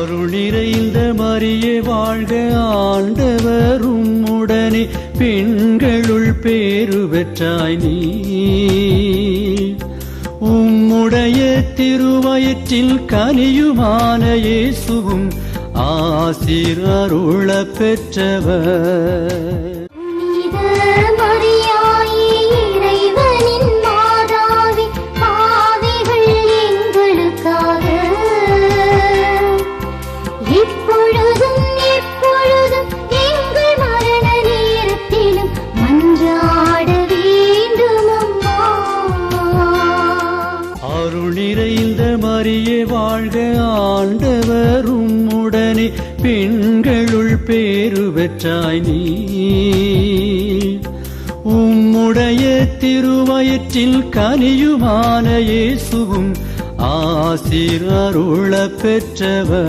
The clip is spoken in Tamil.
அருள் நிறைந்த மரியே வாழ்க ஆண்டவர் உம்முடனே. பெண்களுள் பேரு பெற்றாய் நீ. உம்முடைய திருவயிற்றில் கனியுமான இயேசுவும் ஆசிர் அருள பெற்றவர். அருள் நிறைந்த மரியே வாழ்க ஆண்டவரும் உடனே பெண்களுள் பேரு பெற்றாய் நீ உம்முடைய திருவயிற்றில் கனியுமான இயேசுவும் ஆசிர் அருள பெற்றவர்.